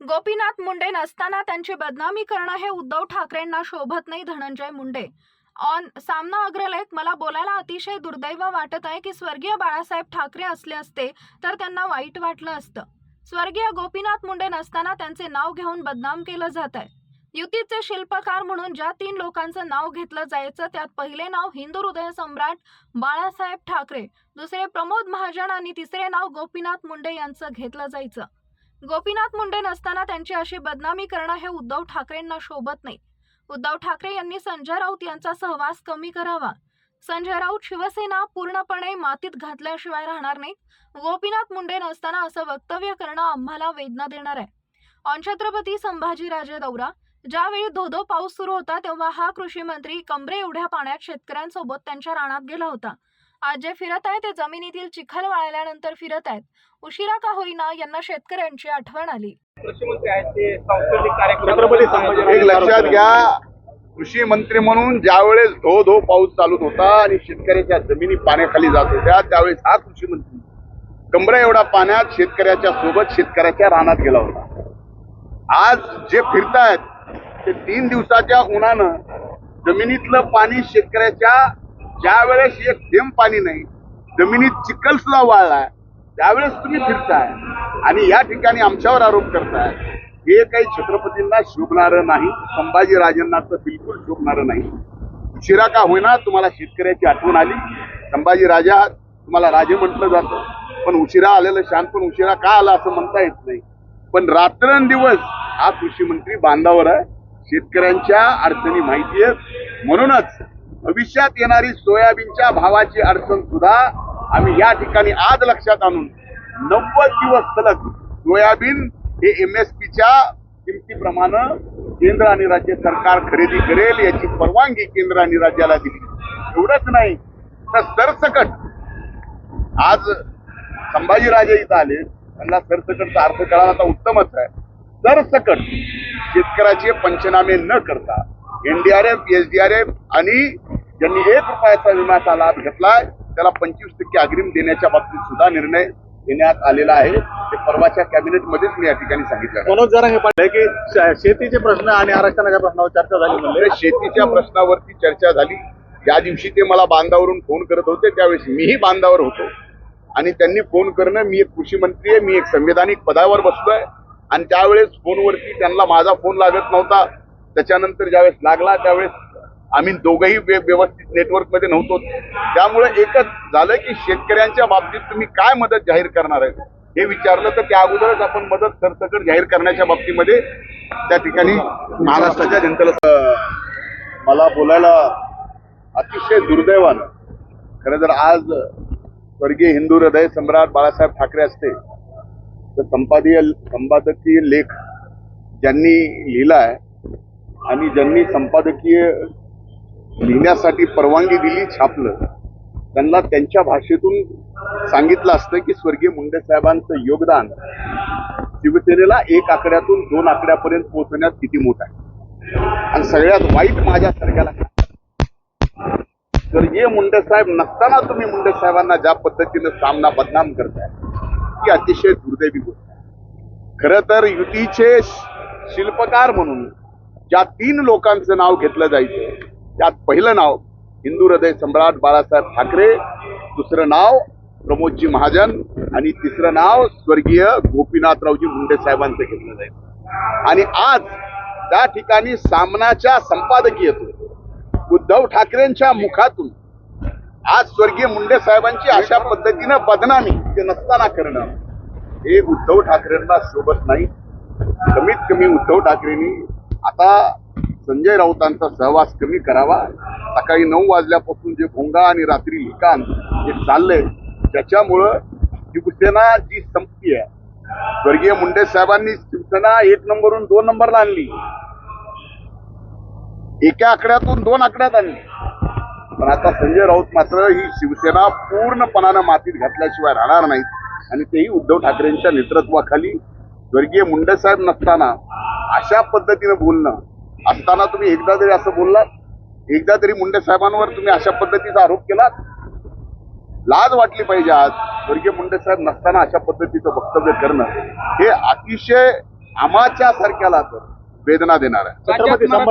गोपीनाथ मुंडे नसताना त्यांची बदनामी करणं हे उद्धव ठाकरेंना शोभत नाही धनंजय मुंडे. ऑन सामना अग्रलेख मला बोलायला अतिशय दुर्दैव वाटत आहे की स्वर्गीय बाळासाहेब ठाकरे असले असते तर त्यांना वाईट वाटलं असतं. स्वर्गीय गोपीनाथ मुंडे नसताना त्यांचे नाव घेऊन बदनाम केलं जात आहे युतीचे शिल्पकार म्हणून ज्या तीन लोकांचं नाव घेतलं जायचं त्यात पहिले नाव हिंदू हृदय सम्राट बाळासाहेब ठाकरे दुसरे प्रमोद महाजन आणि तिसरे नाव गोपीनाथ मुंडे यांचं घेतलं जायचं. गोपीनाथ मुंडे नसताना त्यांची अशी बदनामी करणं हे उद्धव ठाकरेंना शोभत नाही. उद्धव ठाकरे यांनी संजय राऊत यांचा सहवास कमी करावा. संजय राऊत शिवसेना पूर्णपणे मातीत घातल्याशिवाय राहणार नाही गोपीनाथ मुंडे नसताना असं वक्तव्य करणं आम्हाला वेदना देणार आहे. ऑन छत्रपती संभाजीराजे दौरा. ज्यावेळी धोधो पाऊस सुरू होता तेव्हा हा कृषी मंत्री कमरे एवढ्या पाण्यात शेतकऱ्यांसोबत त्यांच्या रानात गेला होता. आज जे फिरत आहे ते जमिनीतील चिखल वाळल्यानंतर फिरत आहेत. उशिरा का होईना यांना शेतकऱ्यांची आठवण आली. एक लक्षात घ्या कृषी मंत्री म्हणून ज्यावेळेस धो धो पाऊस चालू होता आणि शेतकऱ्याच्या जमिनी पाण्याखाली जात होत्या त्यावेळेस हा कृषी मंत्री कमरा एवढा पाण्यात शेतकऱ्याच्या सोबत शेतकऱ्याच्या रानात गेला होता. आज जे फिरतायत ते तीन दिवसाच्या उन्हानं जमिनीतलं पाणी शेतकऱ्याच्या ज्या वेळेस एक थेंब पाणी नाही जमिनीत चिखल सुद्धा वाळलाय त्यावेळेस तुम्ही फिरताय आणि या ठिकाणी आमच्यावर आरोप करताय. हे काही छत्रपतींना शोभणारं नाही संभाजीराजांना तर बिलकुल शोभणारं नाही. उशिरा का होईना तुम्हाला शेतकऱ्याची आठवण आली? संभाजी राजा तुम्हाला राजे म्हटलं जातं. पण उशिरा आलेलं शांत पण उशिरा का आला असं म्हणता येत नाही. पण रात्रंदिवस हा कृषी मंत्री बांधावर आहे. शेतकऱ्यांच्या अडचणी माहिती आहेत. म्हणूनच भविष्यात येणारी सोयाबीनच्या भावाची अडचण सुद्धा आम्ही या ठिकाणी आज लक्षात आणून नव्वद दिवस सलग सोयाबीन हे एम एस पीच्या किमतीप्रमाणे केंद्र आणि राज्य सरकार खरेदी करेल याची परवानगी केंद्र आणि राज्याला दिली. एवढंच नाही तर सरसकट आज संभाजीराजे इथं आले. त्यांना सरसकटचा अर्थ कळाला तर उत्तमच आहे. सरसकट शेतकऱ्याचे पंचनामे न करता एनडीआरएफ एसडीआरएफ आणि ज्यांनी एक रुपयाचा विम्याचा लाभ घेतलाय त्याला पंचवीस टक्के अग्रिम देण्याच्या बाबतीत सुद्धा निर्णय देण्यात आलेला आहे. ते परवाच्या कॅबिनेटमध्येच मी या ठिकाणी सांगितलं. मनोज जरांगे पाटील की श- शेतीचे प्रश्न आणि आरक्षणाच्या प्रश्नावर चर्चा झाली म्हणजे शेतीच्या प्रश्नावरती चर्चा झाली. ज्या दिवशी ते मला बांधावरून फोन करत होते. त्यावेळेस मीही बांधावर होतो. आणि त्यांनी फोन करणं मी एक कृषी मंत्री आहे मी एक संविधानिक पदावर बसलोय. आणि त्यावेळेस फोनवरती त्यांना माझा फोन लागत नव्हता. त्याच्यानंतर ज्यावेळेस लागला त्यावेळेस आम्ही दोघंही व्यवस्थित नेटवर्कमध्ये नव्हतो. त्यामुळे एकच झालं की शेतकऱ्यांच्या बाबतीत तुम्ही काय मदत जाहीर करणार आहे? हे विचारलं तर त्या अगोदरच आपण मदत सरसकट जाहीर करण्याच्या बाबतीमध्ये त्या ठिकाणी महाराष्ट्राच्या जनतेला मला बोलायला अतिशय दुर्दैवानं खरं जर आज स्वर्गीय हिंदू हृदय सम्राट बाळासाहेब ठाकरे असते. तर संपादकीय संपादकीय लेख ज्यांनी लिहिला आहे आणि ज्यांनी संपादकीय लिहिण्यासाठी परवानगी दिली छापलं. त्यांना त्यांच्या भाषेतून सांगितलं असतं की स्वर्गीय मुंडे साहेबांचं योगदान शिवसेनेला एक आकड्यातून दोन आकड्यापर्यंत पोहोचवण्यात किती मोठं आहे. आणि सगळ्यात वाईट माझ्यासारख्याला स्वर्गीय मुंडे साहेब नसताना तुम्ही मुंडे साहेबांना ज्या पद्धतीनं सामना बदनाम करताय ती अतिशय दुर्दैवी गोष्ट आहे. खर तर युतीचे शिल्पकार म्हणून ज्या तीन लोकांचं नाव घेतलं जायचं त्यात पहिलं नाव हिंदू हृदय सम्राट बाळासाहेब ठाकरे दुसरं नाव प्रमोदजी महाजन आणि तिसरं नाव स्वर्गीय गोपीनाथरावजी मुंडे साहेबांचं घेतलं जाईल. आणि आज त्या ठिकाणी सामनाच्या संपादकीयतून उद्धव ठाकरेंच्या मुखातून आज स्वर्गीय मुंडे साहेबांची अशा पद्धतीनं बदनामी ते नसताना करणं हे उद्धव ठाकरेंना शोभत नाही. कमीत कमी उद्धव ठाकरेंनी आता संजय राऊतांचा सहवास कमी करावा. सकाळी नऊ वाजल्यापासून जे भोंगा आणि रात्री लिखाण जे चाललंय त्याच्यामुळं शिवसेना जी संपती आहे. स्वर्गीय मुंडे साहेबांनी शिवसेना एक नंबरहून दोन नंबरला आणली. एका आकड्यातून दोन आकड्यात आणली. पण आता संजय राऊत मात्र ही शिवसेना पूर्णपणानं मातीत घातल्याशिवाय राहणार नाहीत आणि तेही उद्धव ठाकरेंच्या नेतृत्वाखाली. स्वर्गीय मुंडे साहेब नसताना अशा पद्धतीनं बोलणं असताना तुम्ही एकदा तरी असं बोललात एकदा तरी मुंडे साहेबांवर तुम्ही अशा पद्धतीचा आरोप केला लाज वाटली पाहिजे आज स्वर्गीय मुंडे साहेब नसताना अशा पद्धतीचं वक्तव्य करणं हे अतिशय आम्हाच्या सारख्याला तर वेदना देणार आहे.